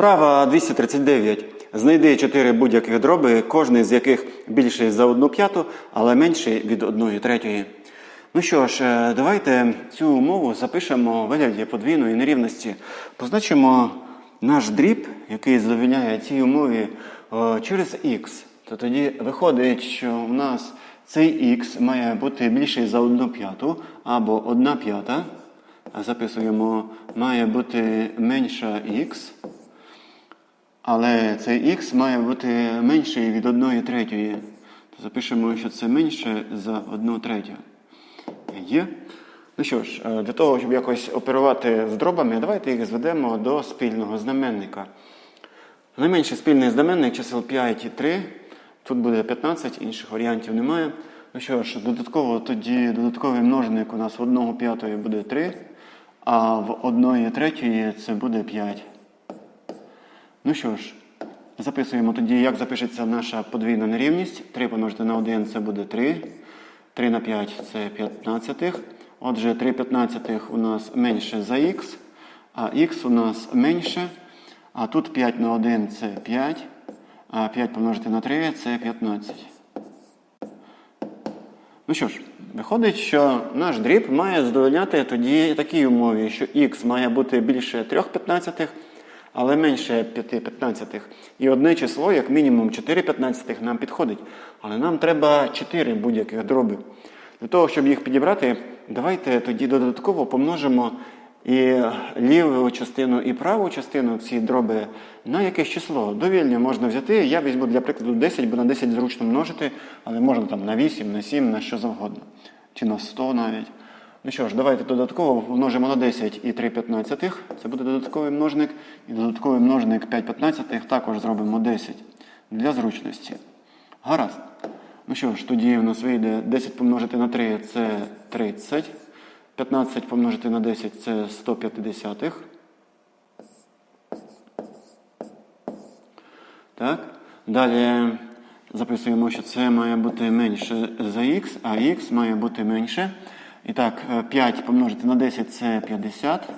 Вправа 239. Знайди 4 будь-яких дроби, кожний з яких більший за 1 п'яту, але менший від 1 третьої. Ну що ж, е, давайте цю умову запишемо у вигляді подвійної нерівності. Позначимо наш дріб, який задовільняє цій умові е, через х. То тоді виходить, що у нас цей х має бути більший за 1 п'яту або 1 п'ята. Записуємо, має бути менша х. Але цей х має бути менший від 1 третьої. То запишемо, що це менше за 1 третю. Є. Ну що ж, е, для того, щоб якось оперувати з дробами, давайте їх зведемо до спільного знаменника. Найменший спільний знаменник чисел 5 і 3. Тут буде 15, інших варіантів немає. Ну що ж, додатково тоді додатковий множник у нас в 1 п'ятої буде 3, а в 1 третьої це буде 5. Ну що ж, записуємо тоді, як запишеться наша подвійна нерівність. 3 помножити на 1 це буде 3. 3 на 5 це 15. Отже, 3 п'ятнадцятих у нас менше за х, а х у нас менше. А тут 5 на 1 це 5, а 5 помножити на 3 це 15. Ну що ж, виходить, що наш дріб має задовольняти тоді такій умові, що х має бути більше 3 п'ятнадцятих, але менше 5 п'ятнадцятих. І одне число, як мінімум 4 п'ятнадцятих, нам підходить. Але нам треба 4 будь-яких дроби. Для того, щоб їх підібрати, давайте тоді додатково помножимо і ліву частину, і праву частину ці дроби на якесь число. Довільно можна взяти. Я візьму для прикладу 10, бо на 10 зручно множити, але можна там на 8, на 7, на що завгодно. Чи на 100 навіть. Ну що ж, давайте додатково помножимо на 10 і 3 п'ятнадцятих. Це буде додатковий множник. І додатковий множник 5 п'ятнадцятих також зробимо 10 для зручності. Гаразд. Ну що ж, тоді у нас вийде 10 помножити на 3 це 30. 15 помножити на 10 це 150. Так. Далі записуємо, що це має бути менше за х, а х має бути менше. І так, 5 помножити на 10 це 50.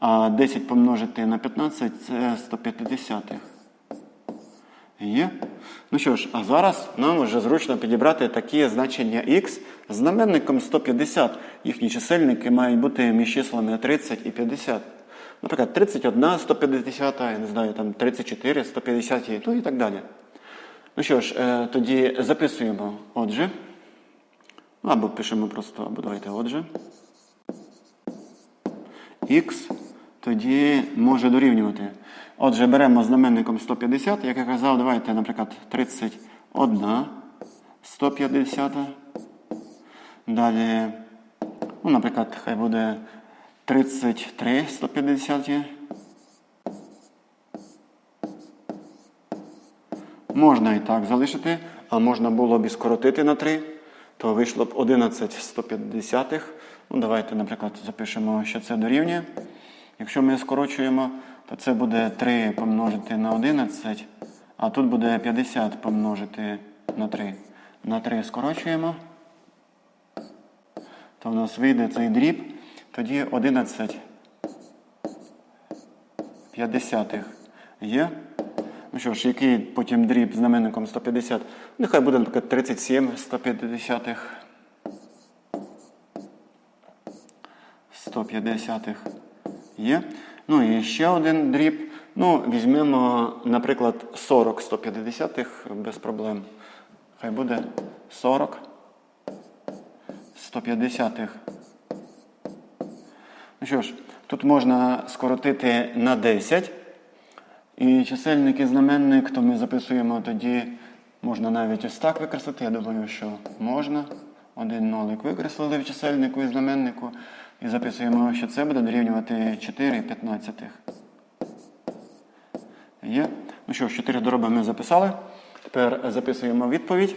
А 10 помножити на 15 це 150. Є. Ну що ж, а зараз нам вже зручно підібрати такі значення х з знаменником 150. Їхні чисельники мають бути між числами 30 і 50. Наприклад, 31, 150, я не знаю, там 34, 150, ну і так далі. Ну що ж, е, тоді записуємо отже. Ну, або пишемо просто, або давайте отже. Х тоді може дорівнювати. Отже, беремо знаменником 150, як я казав, давайте, наприклад, 31, 150. Далі, ну, наприклад, хай буде 33, 150. Можна і так залишити, а можна було б і скоротити на 3, то вийшло б 11 150. Ну, давайте, наприклад, запишемо, що це дорівнює. Якщо ми скорочуємо, то це буде 3 помножити на 11, а тут буде 50 помножити на 3. На 3 скорочуємо, то в нас вийде цей дріб, тоді 11 п'ятдесятих є. Ну що ж, який потім дріб знаменником 150? Нехай буде, наприклад, 37 150. 150 є. Ну і ще один дріб. Ну, візьмемо, наприклад, 40 150 без проблем. Хай буде 40 150. Ну що ж, тут можна скоротити на 10. І чисельник і знаменник, то ми записуємо тоді, можна навіть ось так викреслити. Я думаю, що можна. Один нолик викреслили в чисельнику і знаменнику. І записуємо, що це буде дорівнювати 4 п'ятнадцятих. Є. Ну що ж, 4 дроби ми записали. Тепер записуємо відповідь.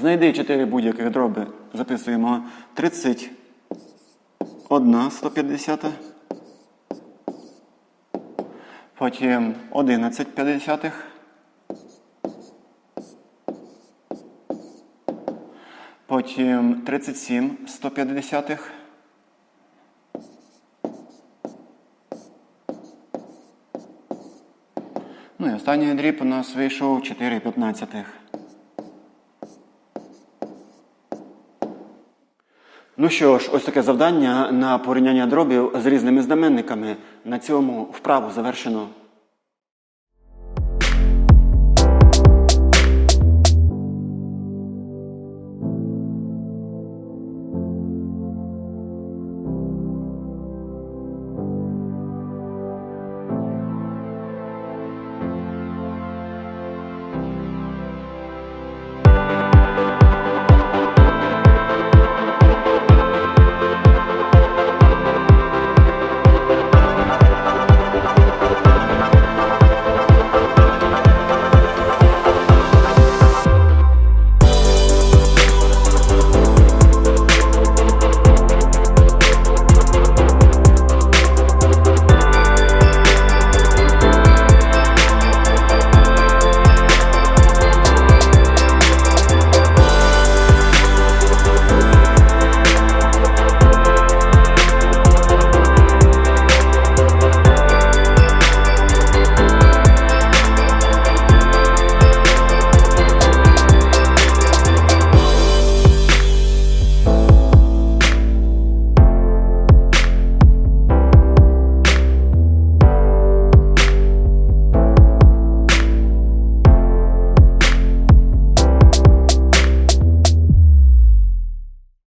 Знайди 4 будь-яких дроби. Записуємо 31 150 потім 11,5. Потім 37 150. Ну і останній дріб у нас вийшов 4,15. Ну що ж, ось таке завдання на порівняння дробів з різними знаменниками. На цьому вправу завершено.